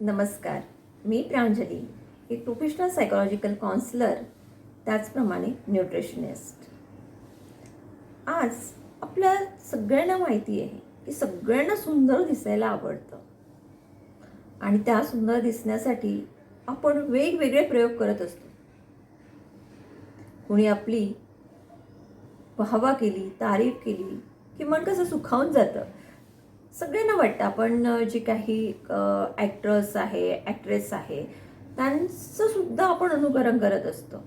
नमस्कार मी प्रांजली एक प्रोफेशनल सायकोलॉजिकल काउन्सिलर त्याचप्रमाणे न्यूट्रिशनिस्ट आज आपल्या सगळ्यांना माहिती आहे की सगळ्यांना सुंदर दिसायला आवडतं. आणि त्या सुंदर दिसण्यासाठी आपण वेगवेगळे प्रयोग करत असतो. कुणी आपली वाहवा केली तारीफ केली की मन कसं सुखावून जातं सगळ्यांना वाटतं. आपण जे काही ॲक्ट्रस आहे ॲक्ट्रेस आहे त्यांचं सुद्धा आपण अनुकरण करत असतो.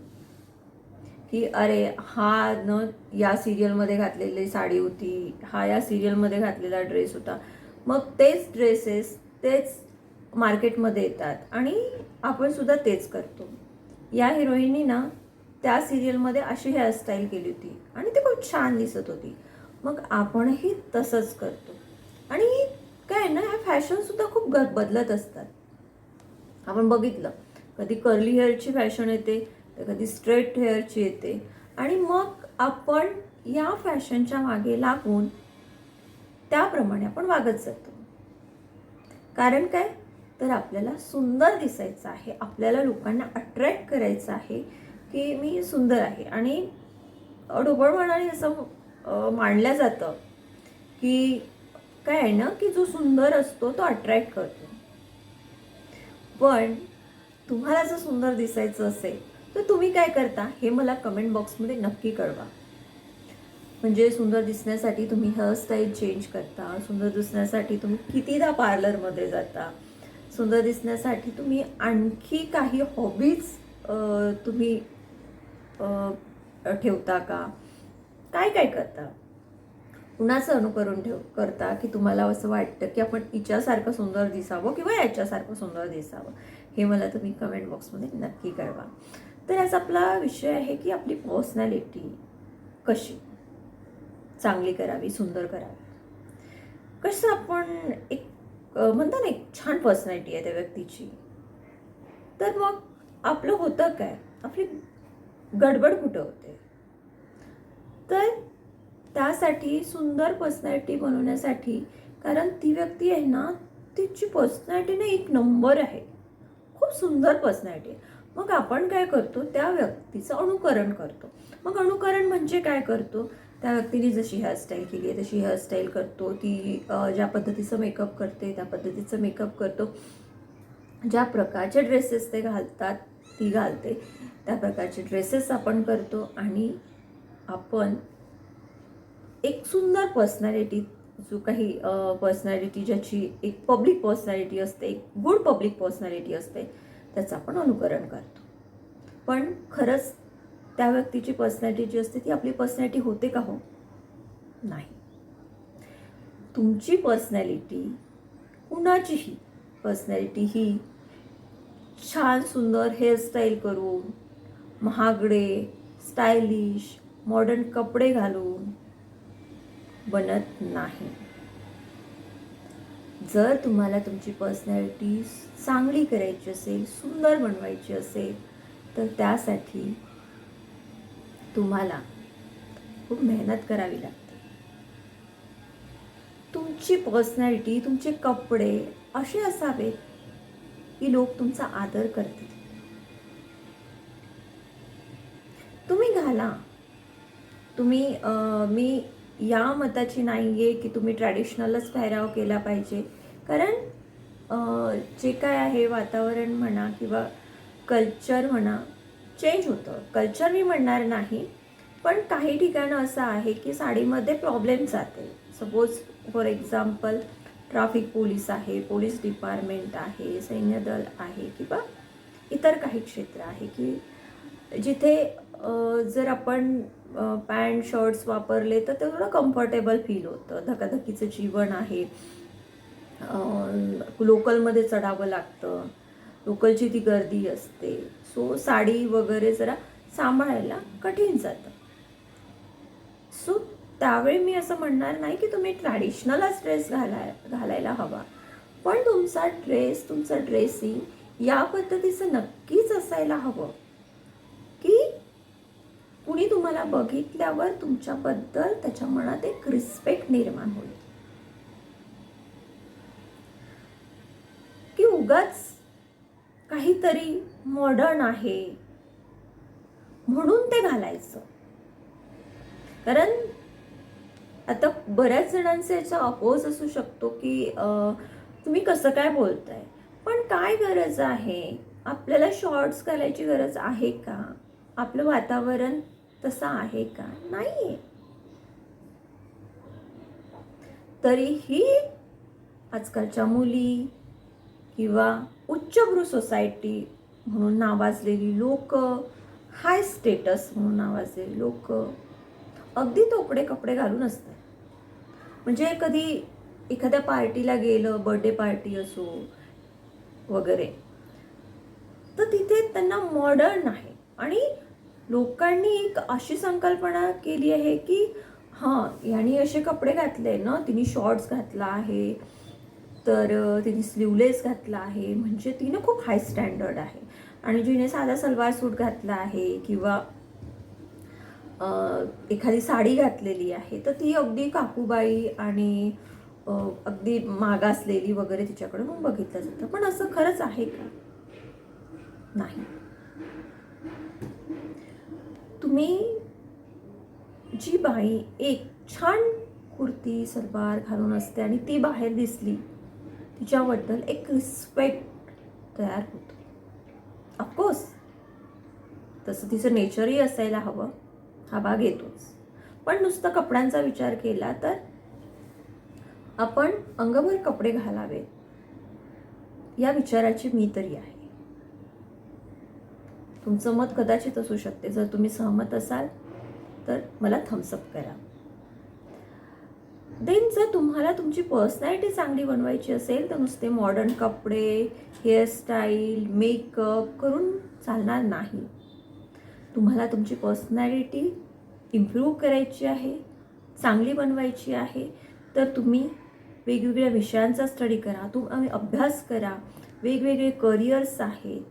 की अरे हा न या सिरियलमध्ये घातलेली साडी होती हा या सिरियलमध्ये घातलेला ड्रेस होता. मग तेच ड्रेसेस तेच मार्केटमध्ये येतात आणि आपण सुद्धा तेच करतो. या हिरोईननी ना त्या सिरियलमध्ये अशी हेअरस्टाईल केली होती आणि ती खूप छान दिसत होती. मग आपणही तसंच करतो. आणि काय आहे ना ह्या फॅशनसुद्धा खूप ग बदलत असतात. आपण बघितलं कधी कर्ली हेअरची फॅशन येते तर कधी स्ट्रेट हेअरची येते. आणि मग आपण या फॅशनच्या मागे लागून त्याप्रमाणे आपण वागत जातो. कारण काय? तर आपल्याला सुंदर दिसायचं आहे. आपल्याला लोकांना अट्रॅक्ट करायचं आहे की मी सुंदर आहे. आणि ढोबळमानाने असं मांडलं जातं की काय आहे ना की जो सुंदर असतो तो अट्रॅक्ट करतो. पण तुम्हाला जर सुंदर दिसायचं असेल तर तुम्ही काय करता? हे मला कमेंट बॉक्समध्ये नक्की कळवा. म्हणजे सुंदर दिसण्यासाठी तुम्ही हेअरस्टाईल चेंज करता सुंदर दिसण्यासाठी तुम्ही कितीदा पार्लरमध्ये जाता सुंदर दिसण्यासाठी तुम्ही आणखी काही हॉबीज तुम्ही ठेवता का? काय काय करता? कुणाचं अनुकरण ठेव करता की तुम्हाला असं वाटतं की आपण हिच्यासारखं सुंदर दिसावं किंवा याच्यासारखं सुंदर दिसावं? हे मला तुम्ही कमेंट बॉक्समध्ये नक्की कळवा. तर आज आपला विषय आहे की आपली पर्सनॅलिटी कशी? चांगली करावी सुंदर करावी? कसं आपण एक म्हणतो ना एक छान पर्सनॅलिटी आहे त्या व्यक्तीची. तर मग आपलं होतं काय? आपली गडबड कुठं होते? तर त्यासाठी सुंदर पर्सनॅलिटी बनवण्यासाठी कारण ती व्यक्ती आहे ना तिची पर्सनॅलिटी ना एक नंबर आहे. खूप सुंदर पर्सनॅलिटी आहे. मग आपण काय करतो? त्या व्यक्तीचं अनुकरण करतो. मग अनुकरण म्हणजे काय करतो? त्या व्यक्तीने जशी हेअरस्टाईल केली आहे तशी हेअरस्टाईल करतो. ती ज्या पद्धतीचं मेकअप करते त्या पद्धतीचं मेकअप करतो. ज्या प्रकारचे ड्रेसेस ते घालतात ती घालते. त्या प्रकारचे ड्रेसेस आपण करतो आणि आपण एक सुंदर पर्सनॅलिटी जो काही पर्सनॅलिटी ज्याची एक पब्लिक पर्सनॅलिटी असते एक गुड पब्लिक पर्सनॅलिटी असते त्याचं आपण अनुकरण करतो. पण खरंच त्या व्यक्तीची पर्सनॅलिटी जी असते ती आपली पर्सनॅलिटी होते का हो? नाही. तुमची पर्सनॅलिटी कुणाचीही पर्सनॅलिटी ही छान सुंदर हेअरस्टाईल करून महागडे स्टायलिश मॉडर्न कपडे घालून बनत नाही. जर तुम्हाला तुमची पर्सनॅलिटी चांगली करायची असेल सुंदर बनवायची असेल तर त्यासाठी तुम्हाला खूप मेहनत करावी लागते. तुमची पर्सनॅलिटी तुमचे कपडे असे असावेत की लोक तुमचा आदर करतील. तुम्ही घाला. तुम्ही मी या मताची नाही आहे की तुम्ही ट्रॅडिशनलच पेहराव केला पाहिजे. कारण जे काय आहे वातावरण म्हणा किंवा कल्चर म्हणा चेंज होतं. कल्चर मी म्हणणार नाही पण काही ठिकाणं असं आहे की साडीमध्ये प्रॉब्लेम जाते. Suppose for example traffic police आहे पोलीस डिपार्टमेंट आहे सैन्यदल आहे किंवा इतर काही क्षेत्र आहे की जिथे जर आपण पॅन्ट शर्ट्स वापरले तर ते थोडं कम्फर्टेबल फील होतं. धकाधकीचं जीवन आहे. लोकलमध्ये चढावं लागतं. लोकलची ती गर्दी असते. सो साडी वगैरे जरा सांभाळायला कठीण जातं. सो त्यावेळी मी असं म्हणणार नाही की तुम्ही ट्रॅडिशनलच ड्रेस घालाय घालायला हवा. पण तुमचा ड्रेस तुमचं ड्रेसिंग या पद्धतीचं नक्कीच असायला हवं. कुणी तुम्हाला बघितल्यावर तुमच्याबद्दल त्याच्या मनात एक रिस्पेक्ट निर्माण होईल. की उगाच काहीतरी मॉडर्न आहे म्हणून ते घालायचं. कारण आता बऱ्याच जणांचे याचा अपोज असू शकतो की तुम्ही कसं काय बोलताय? पण काय गरज आहे? आपल्याला शॉर्ट्स घालायची गरज आहे का? आपलं वातावरण तसं आहे का? नाही आहे तरीही आजकालच्या मुली किंवा उच्चभ्रू सोसायटी म्हणून नावाजलेली लोक हाय स्टेटस म्हणून नावाजलेली लोक अगदी तोकडे कपडे घालून असतात. म्हणजे कधी एखाद्या पार्टीला गेलं बर्थडे पार्टी असो वगैरे तर तिथे त्यांना मॉडर्न आहे. आणि लोकांनी एक अशी संकल्पना केली आहे की हां याने असे कपडे घातले ना तिने शॉर्ट्स घातला आहे तर तिने स्लीवलेस घातला आहे म्हणजे तिनं खूप हाय स्टँडर्ड आहे. आणि जिने साधा सलवार सूट घातला आहे किंवा एखादी साडी घातलेली आहे तर ती अगदी काकूबाई आणि अगदी मागासलेली वगैरे तिच्याकडे मग बघितलं जातं. पण असं खरंच आहे का? नाही. मी जी बाई एक छान कुर्ती सलवार घालून असते आणि ती बाहेर दिसली तिच्याबद्दल एक रिस्पेक्ट तयार होतो. ऑफकोर्स तसं तिचं नेचरही असायला हवं. हा भाग येतोच. पण नुसतं कपड्यांचा विचार केला तर आपण अंगभर कपडे घालावे या विचाराची मी तरी आहे. तुमचं मत कदाचित असू शकते. जर तुम्ही सहमत असाल तर मला थम्सअप करा. देन जर तुम्हाला तुमची पर्सनॅलिटी चांगली बनवायची असेल तर नुसते मॉडर्न कपडे हेअरस्टाईल मेकअप करून चालणार नाही. तुम्हाला तुमची पर्सनॅलिटी इम्प्रूव्ह करायची आहे चांगली बनवायची आहे तर तुम्ही वेगवेगळ्या विषयांचा स्टडी करा. तुम्ही अभ्यास करा. वेगवेगळे करिअर्स आहेत.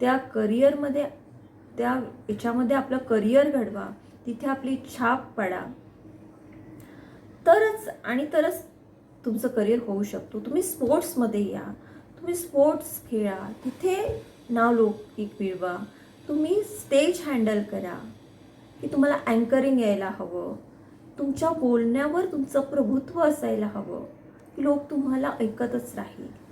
त्या करिअरमध्ये त्या याच्यामध्ये आपलं करिअर घडवा तिथे आपली छाप पडा. तरच आणि तरच तुमचं करिअर होऊ शकतो. तुम्ही स्पोर्ट्समध्ये या. तुम्ही स्पोर्ट्स खेळा. तिथे नाव लौकिक मिळवा. तुम्ही स्टेज हँडल करा. की तुम्हाला अँकरिंग यायला हवं. तुमच्या बोलण्यावर तुमचं प्रभुत्व असायला हवं. की लोक तुम्हाला ऐकतच राहील.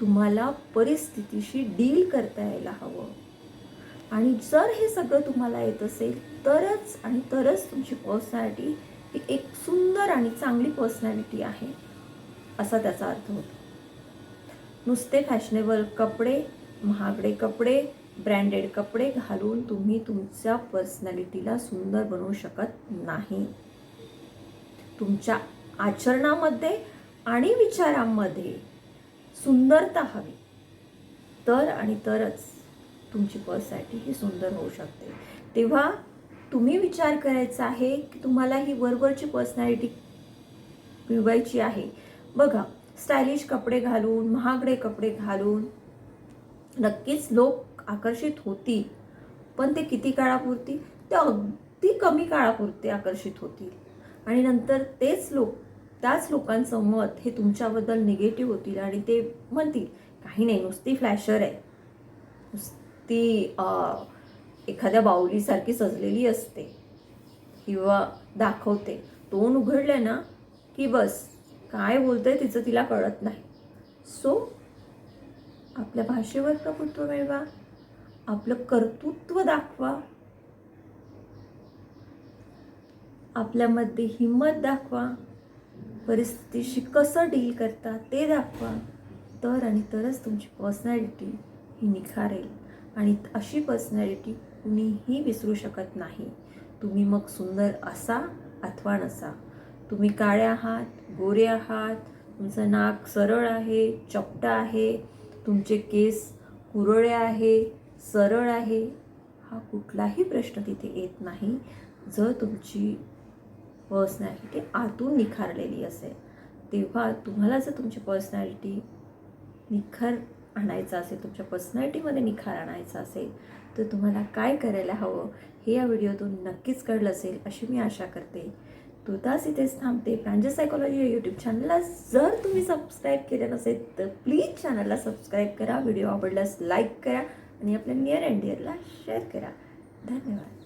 तुम्हाला परिस्थितीशी डील करता यायला हवं. आणि जर हे सगळं तुम्हाला येत असेल तरच आणि तरच तुमची पर्सनॅलिटी ही एक सुंदर आणि चांगली पर्सनॅलिटी आहे असा त्याचा अर्थ होतो. नुसते फॅशनेबल कपडे महागडे कपडे ब्रँडेड कपडे घालून तुम्ही तुमच्या पर्सनॅलिटीला सुंदर बनवू शकत नाही. तुमच्या आचरणामध्ये आणि विचारांमध्ये सुंदरता हवी. तर आणि तरच तुमची पर्ससाठी ही सुंदर होऊ शकते. तेव्हा तुम्ही विचार करायचा आहे की तुम्हाला ही वरवरची पर्सनॅलिटी मिळवायची आहे. बघा स्टायलिश कपडे घालून महागडे कपडे घालून नक्कीच लोक आकर्षित होतील. पण ते किती काळापुरती? ते अगदी कमी काळापुरते आकर्षित होतील. आणि नंतर तेच लोक त्याच लोकांचं मत हे तुमच्याबद्दल निगेटिव्ह होतील आणि ते म्हणतील काही नाही नुसती फ्लॅशर आहे. नुसती एखाद्या बाहुलीसारखी सजलेली असते किंवा दाखवते. तोंड उघडलं ना की बस काय बोलतंय तिचं तिला कळत नाही. सो आपल्या भाषेवर प्रभुत्व मिळवा? आपलं कर्तृत्व दाखवा. आपल्यामध्ये हिंमत दाखवा. परिस्थितीशी कसं डील करता ते दाखवा. तर आणि तरच तुमची पर्सनॅलिटी ही निखारेल. आणि अशी पर्सनॅलिटी कुणीही विसरू शकत नाही. तुम्ही मग सुंदर असा अथवा नसा. तुम्ही काळे आहात गोरे आहात तुमचं नाक सरळ आहे चपटा आहे तुमचे केस कुरळे आहे सरळ आहे. हा कुठलाही प्रश्न तिथे येत नाही. जर तुमची पर्सनॅलिटी आतून निखारलेली असेल. तेव्हा तुम्हाला जर तुमची पर्सनॅलिटी निखार आणायचा असेल तुमच्या पर्सनॅलिटीमध्ये निखार आणायचा असेल तर तुम्हाला काय करायला हवं हे या व्हिडिओतून नक्कीच कळलं असेल अशी मी आशा करते. तुर्तास इथेच थांबते. प्रांजल सायकोलॉजी या यूट्यूब चॅनलला जर तुम्ही सबस्क्राईब केलं नसेल तर प्लीज चॅनलला सबस्क्राईब करा. व्हिडिओ आवडल्यास लाईक करा आणि आपल्या नियर अँड डिअरला शेअर करा. धन्यवाद.